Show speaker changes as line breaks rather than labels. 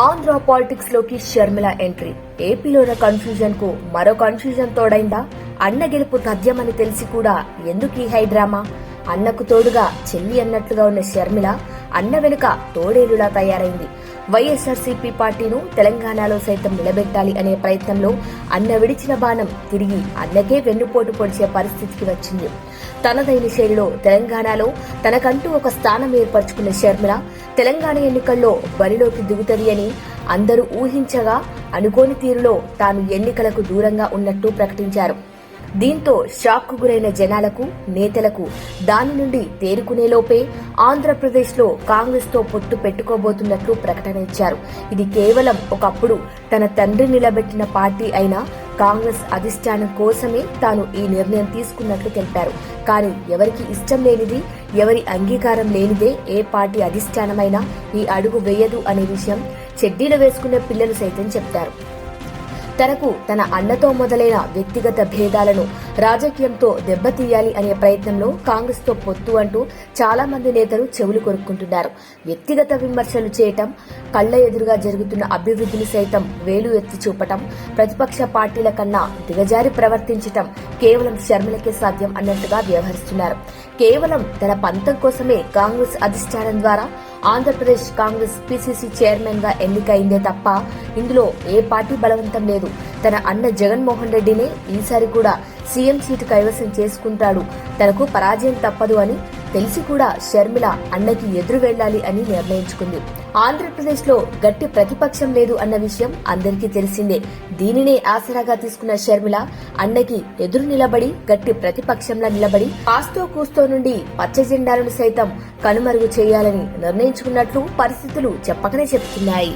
ఆంధ్ర పాలిటిక్స్లోకి షర్మిల ఎంట్రీ. ఏపీలోన కన్ఫ్యూజన్కు మరో కన్ఫ్యూజన్ తోడైందా? అన్న గెలుపు తథ్యమని తెలిసి కూడా ఎందుకు ఈ హై డ్రామా అన్నకు తోడుగా చెల్లి అన్నట్లుగా ఉన్న షర్మిల అన్న వెనుక తోడేలులా తయారైంది. వైఎస్ఆర్సీపీ పార్టీను తెలంగాణలో సైతం నిలబెట్టాలి అనే ప్రయత్నంలో అన్న విడిచిన బాణం తిరిగి అన్నకే వెన్నుపోటు పొడిచే పరిస్థితికి వచ్చింది. తనదైన శైలిలో తెలంగాణలో తనకంటూ ఒక స్థానం ఏర్పరచుకున్న షర్మిల తెలంగాణ ఎన్నికల్లో బరిలోకి దిగుతుంది అని అందరూ ఊహించగా అనుకోని తీరులో తాను ఎన్నికలకు దూరంగా ఉన్నట్టు ప్రకటించారు. దీంతో షాక్కు గురైన జనాలకు నేతలకు దాని నుండి తేరుకునేలోపే ఆంధ్రప్రదేశ్లో కాంగ్రెస్తో పొత్తు పెట్టుకోబోతున్నట్లు ప్రకటన ఇచ్చారు. ఇది కేవలం ఒకప్పుడు తన తండ్రి నిలబెట్టిన పార్టీ అయిన కాంగ్రెస్ అధిష్టానం కోసమే తాను ఈ నిర్ణయం తీసుకున్నట్లు తెలిపారు. కానీ ఎవరికి ఇష్టం లేనిది ఎవరి అంగీకారం లేనిదే ఏ పార్టీ అధిష్టానమైనా ఈ అడుగు వేయదు అనే విషయం చెడ్డీలు వేసుకునే పిల్లలు సైతం చెప్తారు. తనకు తన అన్నతో మొదలైన వ్యక్తిగత భేదాలను రాజకీయంతో దెబ్బతీయాలి అనే ప్రయత్నంలో కాంగ్రెస్తో పొత్తు అంటూ చాలా మంది నేతలు చెవులు కొరుక్కుంటున్నారు. వ్యక్తిగత విమర్శలు చేయటం కళ్ళ ఎదురుగా జరుగుతున్న అభివృద్ధిని సైతం వేలు ఎత్తి చూపటం ప్రతిపక్ష పార్టీల కన్నా దిగజారి ప్రవర్తించటం కేవలం శర్మలకే సాధ్యం అన్నట్టుగా వ్యవహరిస్తున్నారు. కేవలం తన పంతం కోసమే కాంగ్రెస్ అధిష్టానం ద్వారా ఆంధ్రప్రదేశ్ కాంగ్రెస్ పిసిసి చైర్మన్గా ఎన్నికైందే తప్ప ఇందులో ఏ పార్టీ బలవంతం లేదు. తన అన్న జగన్మోహన్ రెడ్డినే ఈసారి కూడా సీఎం సీటు కైవసం చేసుకుంటాడు. తనకు పరాజయం తప్పదు అని తెలిసి కూడా షర్మిల అన్నకి ఎదురు వెళ్ళాలి అని నిర్ణయించుకుంది. ఆంధ్రప్రదేశ్లో గట్టి ప్రతిపక్షం లేదు అన్న విషయం అందరికీ తెలిసిందే. దీనినే ఆసరాగా తీసుకున్న షర్మిల అన్నకి ఎదురు నిలబడి గట్టి ప్రతిపక్షంలా నిలబడి కాస్తో కూస్తో నుండి పచ్చ జెండాలను సైతం కనుమరుగు చేయాలని నిర్ణయించుకున్నట్లు పరిస్థితులు చెప్పకనే చెప్తున్నాయి.